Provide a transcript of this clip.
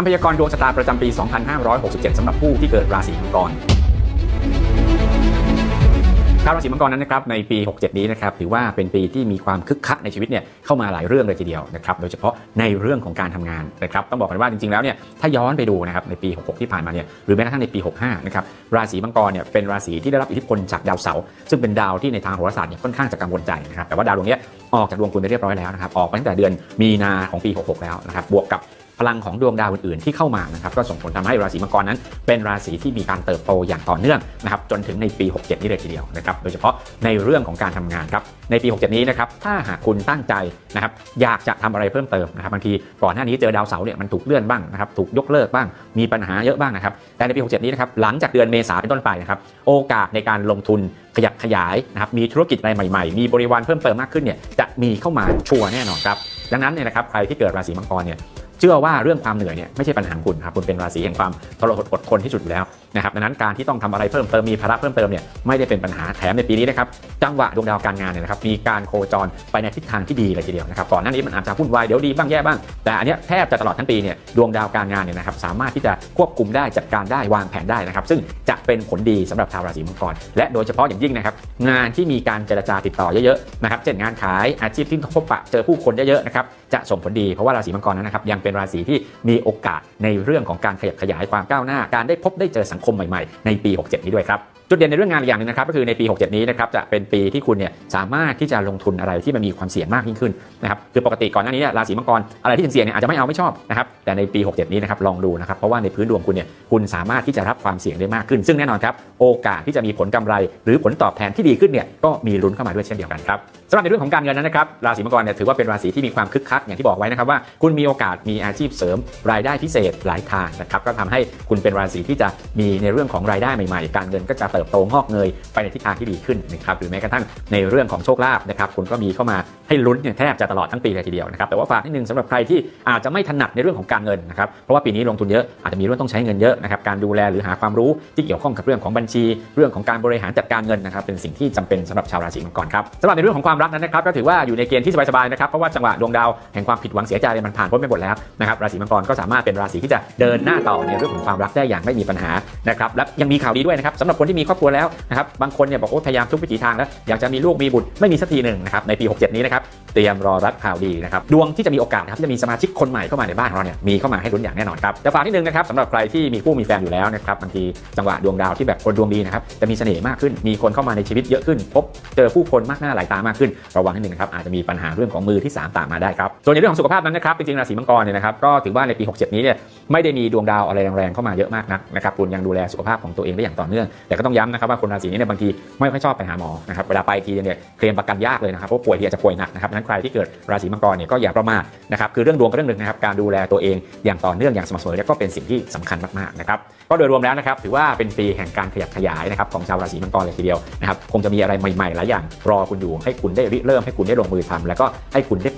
คำพยากรณ์ดวงชะตาประจำปี 2567 สำหรับผู้ที่เกิดราศีมังกรชาวราศีมังกรนั้นนะครับในปี 67 นี้นะครับถือว่าเป็นปีที่มีความคึกคักในชีวิตเนี่ยเข้ามาหลายเรื่องเลยทีเดียวนะครับโดยเฉพาะในเรื่องของการทำงานนะครับต้องบอกกันว่าจริงๆแล้วเนี่ยถ้าย้อนไปดูนะครับในปี 66 ที่ผ่านมาเนี่ยหรือแม้กระทั่งในปี 65 นะครับราศีมังกรเนี่ยเป็นราศีที่ได้รับอิทธิพลจากดาวเสาร์ซึ่งเป็นดาวที่ในทางโหราศาสตร์เนี่ยค่อนข้างจะกังวลใจนะครับแต่ว่าดาวดวงนี้ออกจากดวงคุณไปเรียบร้อยแล้วนะครับออกไปตั้งแต่เดือนมีนาของปี 66 แล้วนะครับบวกกับ พลังของดวงดาวอื่นๆที่เข้ามานะครับก็ส่งผลทำให้ราศีมังกรนั้น เป็นราศีที่มีการเติบโตอย่างต่อเนื่องนะครับจนถึงในปี 67 นี้เลยทีเดียวนะครับโดยเฉพาะในเรื่องของการทำงานครับในปี 67 นี้นะครับถ้าหากคุณตั้งใจนะครับอยากจะทำอะไรเพิ่มเติมนะครับบางทีก่อนหน้านี้เจอดาวเสาร์เนี่ยมันถูกเลื่อนบ้างนะครับถูกยกเลิกบ้างมีปัญหาเยอะบ้างนะครับแต่ในปี 67 นี้นะครับหลังจากเดือนเมษาเป็นต้นไปนะครับโอกาสในการลงทุนขยับขยายนะครับมีธุรกิจอะไรใหม่ๆ มีบริวารเพิ่มเติมมากขึ้นเนี่ยจะมีเข้ามาชัวร์แน่นอนครับดังนั้นเนี่ยนะครับใครที่เกิดราศีมังกรเนี่ย เชื่อว่าเรื่องความเหนื่อยเนี่ยไม่ใช่ปัญหาคุณครับคุณเป็นราศีแห่งความทรหดอดทนที่สุดอยู่แล้วนะครับดังนั้นการที่ต้องทำอะไรเพิ่มเติมมีภาระเพิ่มเติมเนี่ยไม่ได้เป็นปัญหาแถมในปีนี้นะครับจังหวะดวงดาวการงานเนี่ยนะครับมีการโคจรไปในทิศทางที่ดีเลยทีเดียวนะครับก่อนหน้านี้มันอาจจะวุ่นวายเดี๋ยวดีบ้างแย่บ้างแต่อันนี้แทบจะตลอดทั้งปีเนี่ยดวงดาวการงานเนี่ยนะครับสามารถที่จะควบคุมได้จัดการได้วางแผนได้นะครับซึ่งจะเป็นผลดีสำหรับชาวราศีมังกรและโดยเฉพาะอย่างยิ่งนะครับงานที่มีการเจรจาติดต่อเยอะๆนะครับเช่นงานขายอาชีพที่พบปะเจอผู้คนเยอะๆนะครับจะส่งผลดีเพราะว่าราศีมังกรนั้นนะครับยังเป็นราศีที่มีโอกาสในเรื่องของการขยับขยายความก้าวหน้า การได้พบได้เจอสังคมใหม่ๆ ในปี 67 นี้ด้วยครับ จุดเด่นในเรื่องงานอีกอย่างหนึงนะครับก็คือในปี 67 นี้นะครับจะเป็นปีที่คุณเนี่ยสามารถที่จะลงทุนอะไรที่มันมีความเสี่ยงมากยิ่งขึ้นนะครับคือปกติก่อนหน้านี้ราศีมังกรอะไรที่เสี่ยงเนี่ยอาจจะไม่เอาไม่ชอบนะครับแต่ในปี 67 นี้นะครับลองดูนะครับเพราะว่าในพื้นดวงคุณเนี่ยคุณสามารถที่จะรับความเสี่ยงได้มากขึ้น ซึ่งแน่นอนครับโอกาสที่จะมีผลกำไร หรือผลตอบแทนที่ดีขึ้นเนี่ยก็มีลุ้นเข้ามาด้วยเช่นเดียวกันครับสำหรับในเรื่องของการเงินนั้นนะครับราศีมังกรเนี่ยถือว่าเป็นราศีที่มีความคึกคักอย่างที่บอกไว้นะครับว่าคุณมีโอกาสมีอาชีพเสริมรายได้พิเศษหลายทางนะครับก็ทำให้คุณเป็นราศีที่จะมีในเรื่องของรายได้ใหม่ๆ การเงินก็จะเติบโตงอกเงยไปในทิศทางที่ดีขึ้นนะครับหรือแม้กระทั่งในเรื่องของโชคลาภนะครับคุณก็มีเข้ามาให้ลุ้นแทบจะตลอดทั้งปีเลยทีเดียวนะครับแต่ว่าฝากนิดนึงสำหรับใครที่อาจจะไม่ถนัดในเรื่องของการเงินนะครับเพราะว่าปีนี้ลงทุนเยอะอาจจะมีเรื่องต้องใช้เงินเยอะนะครับการดูแลหรือหาความรู้ที่เกี่ยวข้องกับเรื่องของบัญชี เรื่องของการบริหารจัดการเงินนะครับเป็นสิ่งที่จำเป็นสำหรับชาวราศีมังกรครับสำหรับในเรื่องของความรักนั้นนะครับก็ถือว่าอยู่ในเกณฑ์ที่สบายๆนะครับเพราะว่าจังหวะดวงดาวแห่งความผิดหวังเสียใจมันผ่านพ้นไปหมดแล้วนะครับราศีมังกรก็สามารถเป็นราศีที่จะเดินหน้าต่อในเรื่องของความรักได้อย่างไม่มีปัญหานะครับและยังมีข่าวดีด้วยนะครับสำหรับคนที่มีครอบครัวแล้วนะครับบางคนเนี่ยบอกว่าพยายามทุกวิถีทางแล้วอยากจะมีลูกมีบุตรไม่มีสักทีหนึ่งนะครับในปี 67 นี้นะครับเตรียมรอรับข่าวดีนะครับดวงที่จะมีโอกาสนะครับที่จะมีสมาชิกคนใหม่เข้ามาในบ้านของเราเนี่ยมีเข้ามาให้ลุ้นอย่างแน่นอนครับแต่ฝากนิดนึงนะครับสำหรับใครที่มีคู่มีแฟนอยู่แล้วนะครับบางทีจังหวะดวงดาวที่แบบคนดวงดีนะครับจะมีเสน่ห์มากขึ้น มีคนเข้ามาในชีวิตเยอะขึ้น พบเจอผู้คนมากหน้าหลายตามากขึ้น ระวังนิดนึงนะครับอาจจะมีปัญหาเรื่องของมือที่สามตามมาได้ครับส่วนในเรื่องของสุขภาพนั้นนะครับจริงๆราศีมังกรเนี่ยนะครับก็ถือว่าในปี 67 นี้เนี่ยไม่ได้มีดวงดาวอะไรแรงๆเข้ามาเยอะมากนักนะครับคุณยังดูแลสุขภาพของตัวเองได้อย่างต่อเนื่องแต่ก็ต้องย้ำนะครับว่าคนราศีนี้เนี่ยบางทีไม่ค่อยชอบไปหาหมอนะครับเวลาไปทีเนี่ยเคลมประกันยากเลยนะครับเพราะป่วยทีอาจจะป่วยหนักนะครับงนั้นใครที่เกิดราศีมังกรเนี่ยก็อย่าประมาทนะครับคือเรื่องดวงก็เรื่องหนึ่งนะครับการดูแลตัวเองอย่างต่อเนื่องอย่างสม่ำเสมอเนี่ยก็เป็นสิ่งที่สำคัญมากๆนะครับก็โดยรวมแล้วนะครับถือว่าเป็นปีแห่งการขยับขยายนะครับของชาวราศีมังกรเลยทีเดียวนะครับคงจะมีอะไรใหม่ๆหลายอย่างรอคุณอยู่ให้คุณได้ริเริ่มให้คุณได้ลงมือทำแล้วก็ให้คุณได้